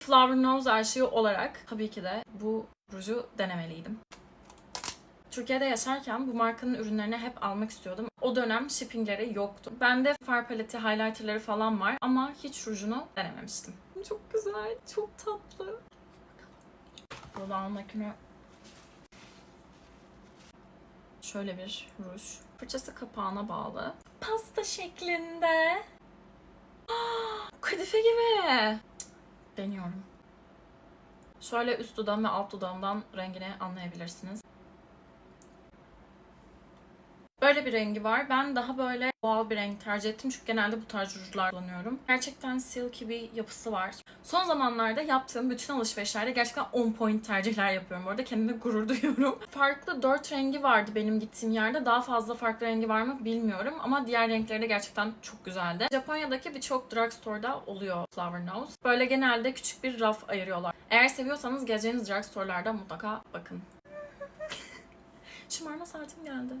Flower Nose aşığı olarak tabii ki de bu ruju denemeliydim. Türkiye'de yaşarken bu markanın ürünlerini hep almak istiyordum. O dönem shippingleri yoktu. Bende far paleti, highlighterları falan var ama hiç rujunu denememiştim. Çok güzel, çok tatlı. Dudağın makine Şöyle bir ruj. Fırçası kapağına bağlı. Pasta şeklinde. Ah, Kadife gibi. Deniyorum. Şöyle üst dudağım ve alt dudağımdan rengini anlayabilirsiniz. Böyle bir rengi var. Ben daha böyle doğal bir renk tercih ettim çünkü genelde bu tarz rujlar kullanıyorum. Gerçekten silky bir yapısı var. Son zamanlarda yaptığım bütün alışverişlerde gerçekten on point tercihler yapıyorum. Bu arada kendime gurur duyuyorum. Farklı dört rengi vardı benim gittiğim yerde. Daha fazla farklı rengi var mı bilmiyorum ama diğer renkleri de gerçekten çok güzeldi. Japonya'daki birçok drugstore'da oluyor Flower Nose. Böyle genelde küçük bir raf ayırıyorlar. Eğer seviyorsanız geleceğiniz drugstore'larda mutlaka bakın. Şımarma saatim geldi.